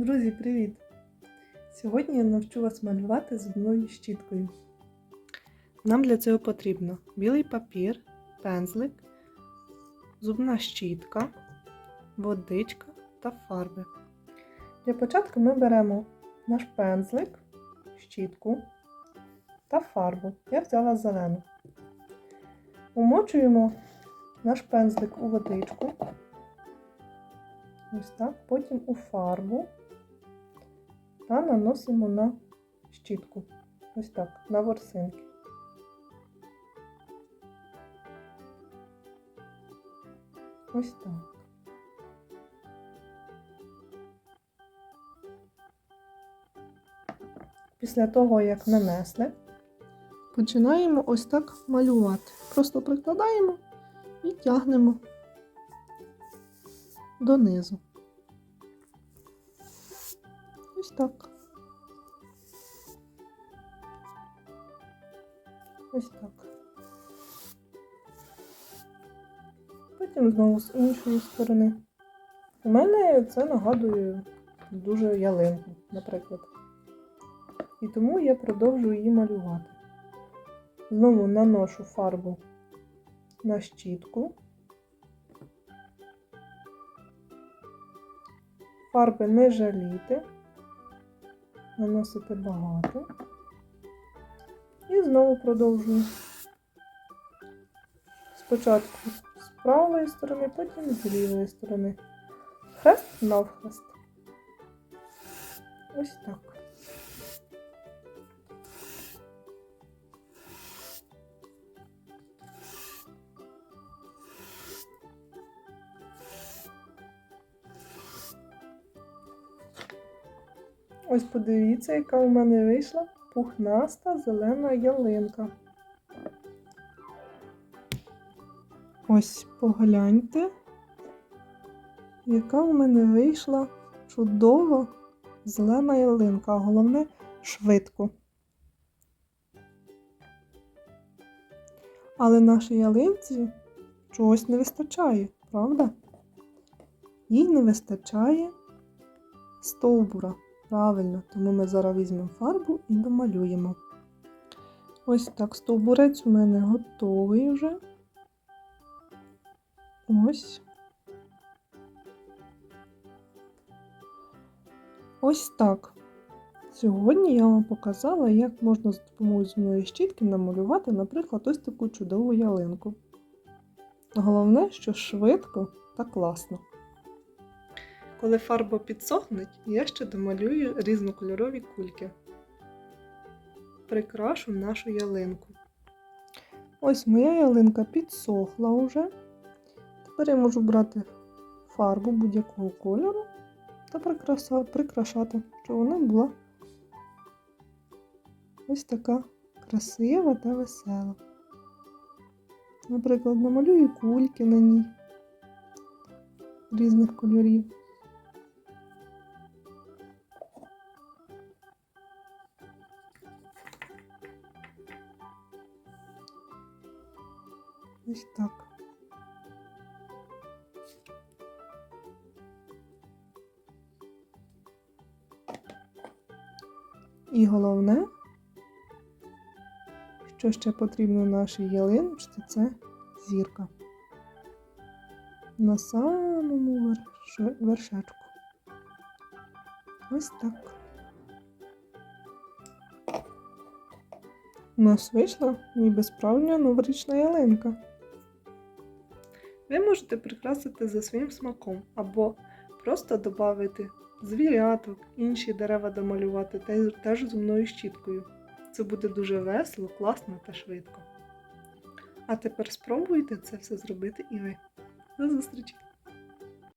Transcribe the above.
Друзі, привіт! Сьогодні я навчу вас малювати зубною щіткою. Нам для цього потрібно білий папір, пензлик, зубна щітка, водичка та фарби. Для початку ми беремо наш пензлик, щітку та фарбу. Я взяла зелену. Умочуємо наш пензлик у водичку. Ось так, потім у фарбу та наносимо на щітку. Ось так, на ворсинки. Ось так. Після того, як нанесли, починаємо ось так малювати. Просто прикладаємо і тягнемо донизу. Ось так. Ось так. Потім знову з іншої сторони. У мене це нагадує дуже ялинку, наприклад. І тому я продовжую її малювати. Знову наношу фарбу на щітку. Фарби не жаліти, наносити багато. І знову продовжую. Спочатку з правої сторони, потім з лівої сторони. Хрест навхрест. Ось так. Ось подивіться, яка у мене вийшла пухнаста зелена ялинка. Ось погляньте, яка у мене вийшла чудова зелена ялинка, а головне швидко. Але нашій ялинці чогось не вистачає, правда? Їй не вистачає стовбура. Правильно, тому ми зараз візьмемо фарбу і домалюємо. Ось так, стовбурець у мене готовий вже. Ось. Ось так. Сьогодні я вам показала, як можна з допомогою зубної щітки намалювати, наприклад, ось таку чудову ялинку. Головне, що швидко та класно. Коли фарба підсохне, я ще домалюю різнокольорові кульки. Прикрашу нашу ялинку. Ось моя ялинка підсохла вже. Тепер я можу брати фарбу будь-якого кольору та прикрашати, щоб вона була ось така красива та весела. Наприклад, намалюю кульки на ній різних кольорів. Ось так. І головне, що ще потрібно нашій ялиночці, це зірка. На самому верш... вершечку. Ось так. У нас вийшла ніби справжня новорічна ялинка. Ви можете прикрасити за своїм смаком або просто додати звіряток, інші дерева домалювати теж зумною щіткою. Це буде дуже весело, класно та швидко. А тепер спробуйте це все зробити і ви. До зустрічі!